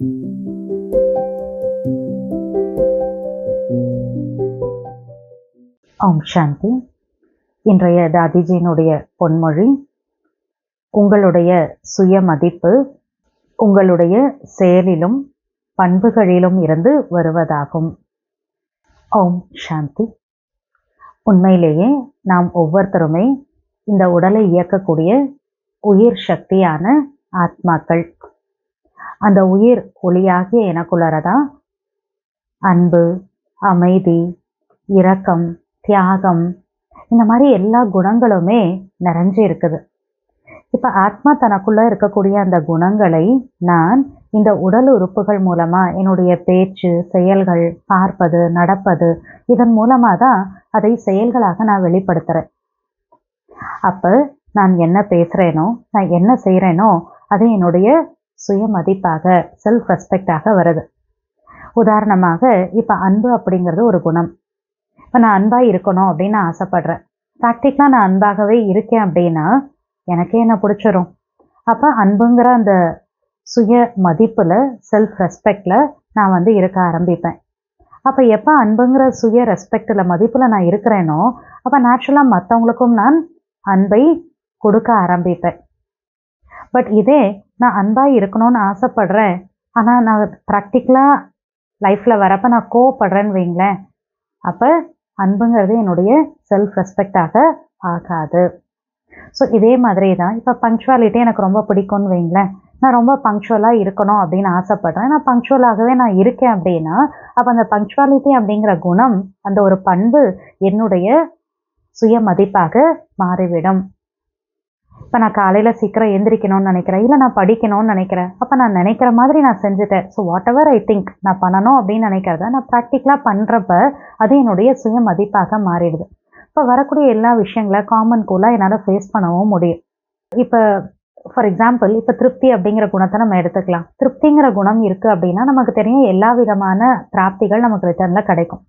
ஓம் சாந்தி. இன்றைய தாதிஜியினுடைய பொன்மொழி உங்களுடைய சுய மதிப்பு உங்களுடைய செயலிலும் பண்புகளிலும் இருந்து வருவதாகும். ஓம் சாந்தி. உண்மையிலேயே நாம் ஒவ்வொருத்தருமே இந்த உடலை இயக்கக்கூடிய உயிர் சக்தியான ஆத்மாக்கள். அந்த உயிர் ஒளியாகிய எனக்குள்ளறதான் அன்பு அமைதி இரக்கம் தியாகம் இந்த மாதிரி எல்லா குணங்களுமே நிறைஞ்சு இருக்குது. இப்ப ஆத்மா தனக்குள்ள இருக்கக்கூடிய அந்த குணங்களை நான் இந்த உடல் உறுப்புகள் மூலமா என்னுடைய பேச்சு செயல்கள் பார்ப்பது நடப்பது இதன் மூலமா தான் அதை செயல்களாக நான் வெளிப்படுத்துறேன். அப்ப நான் என்ன பேசுறேனோ நான் என்ன செய்யறேனோ அது என்னுடைய சுயமதிப்பாக செல்ஃப் ரெஸ்பெக்டாக வருது. உதாரணமாக இப்போ அன்பு அப்படிங்கிறது ஒரு குணம். இப்போ நான் அன்பாக இருக்கணும் அப்படின்னு நான் ஆசைப்படுறேன். ப்ராக்டிக்கலாக நான் அன்பாகவே இருக்கேன் அப்படின்னா எனக்கே என்ன பிடிச்சிரும். அப்போ அன்புங்கிற அந்த சுய மதிப்பில் செல்ஃப் ரெஸ்பெக்டில் நான் வந்து இருக்க ஆரம்பிப்பேன். அப்போ எப்போ அன்புங்கிற சுய ரெஸ்பெக்டில் மதிப்பில் நான் இருக்கிறேனோ அப்போ நேச்சுரலாக மற்றவங்களுக்கும் நான் அன்பை கொடுக்க ஆரம்பிப்பேன். பட் இதே நான் அன்பாக இருக்கணும்னு ஆசைப்படுறேன். ஆனால் நான் ப்ராக்டிக்கலாக லைஃப்பில் வரப்போ நான் கோவப்படுறேன்னு வைங்களேன். அப்போ அன்புங்கிறது என்னுடைய செல்ஃப் ரெஸ்பெக்டாக ஆகாது. ஸோ இதே மாதிரி தான். இப்போ பங்க்சுவாலிட்டி எனக்கு ரொம்ப பிடிக்கும்னு வைங்களேன். நான் ரொம்ப பங்க்சுவலாக இருக்கணும் அப்படின்னு ஆசைப்பட்றேன். நான் பங்க்சுவலாகவே நான் இருக்கேன் அப்படின்னா அப்போ அந்த பங்க்சுவாலிட்டி அப்படிங்கிற குணம் அந்த ஒரு பண்பு என்னுடைய சுய மதிப்பாக மாறிவிடும். இப்போ நான் காலையில் சீக்கிரம் எந்திரிக்கணும்னு நினைக்கிறேன். இல்லை நான் படிக்கணும்னு நினைக்கிறேன். அப்போ நான் நினைக்கிற மாதிரி நான் செஞ்சுட்டேன். So whatever I think நான் பண்ணணும் அப்படின்னு நினைக்கிறத நான் ப்ராக்டிக்கலாக பண்ணுறப்ப அது என்னுடைய சுய மதிப்பாக மாறிடுது. இப்போ வரக்கூடிய எல்லா விஷயங்களை காமன் கூலாக என்னால் ஃபேஸ் பண்ணவும் முடியும். இப்போ ஃபார் எக்ஸாம்பிள் இப்போ திருப்தி அப்படிங்கிற குணத்தை நம்ம எடுத்துக்கலாம். திருப்திங்கிற குணம் இருக்குது அப்படின்னா நமக்கு தெரியும் எல்லா விதமான பிராப்திகள் நமக்கு ரிட்டர்னில் கிடைக்கும்.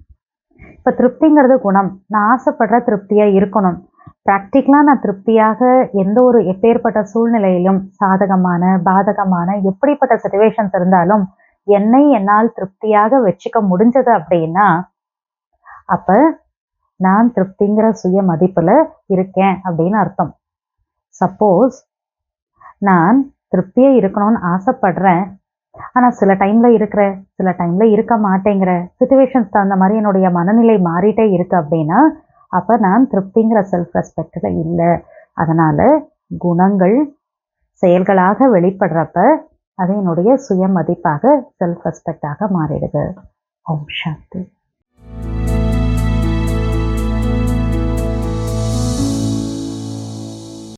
இப்போ திருப்திங்கிறது குணம். நான் ஆசைப்படுற திருப்தியாக இருக்கணும். ப்ராக்டிக்கலாக நான் திருப்தியாக எந்த ஒரு எப்பேற்பட்ட சூழ்நிலையிலும் சாதகமான பாதகமான எப்படிப்பட்ட சுச்சுவேஷன்ஸ் இருந்தாலும் என்னை என்னால் திருப்தியாக வச்சுக்க முடிஞ்சது அப்படின்னா அப்ப நான் திருப்திங்கிற சுய மதிப்புல இருக்கேன் அப்படின்னு அர்த்தம். சப்போஸ் நான் திருப்தியா இருக்கணும்னு ஆசைப்படுறேன் ஆனா சில டைம்ல இருக்கிற சில டைம்ல இருக்க மாட்டேங்கிற சுச்சுவேஷன்ஸ் தகுந்த மாதிரி என்னுடைய மனநிலை மாறிட்டே இருக்கு அப்படின்னா அப்போ நான் திருப்திங்கிற செல்ஃப் ரெஸ்பெக்டில் இல்லை. அதனால் குணங்கள் செயல்களாக வெளிப்படுறப்ப அது என்னுடைய சுயமதிப்பாக செல்ஃப் ரெஸ்பெக்டாக மாறிடுது. ஓம் சாந்தி.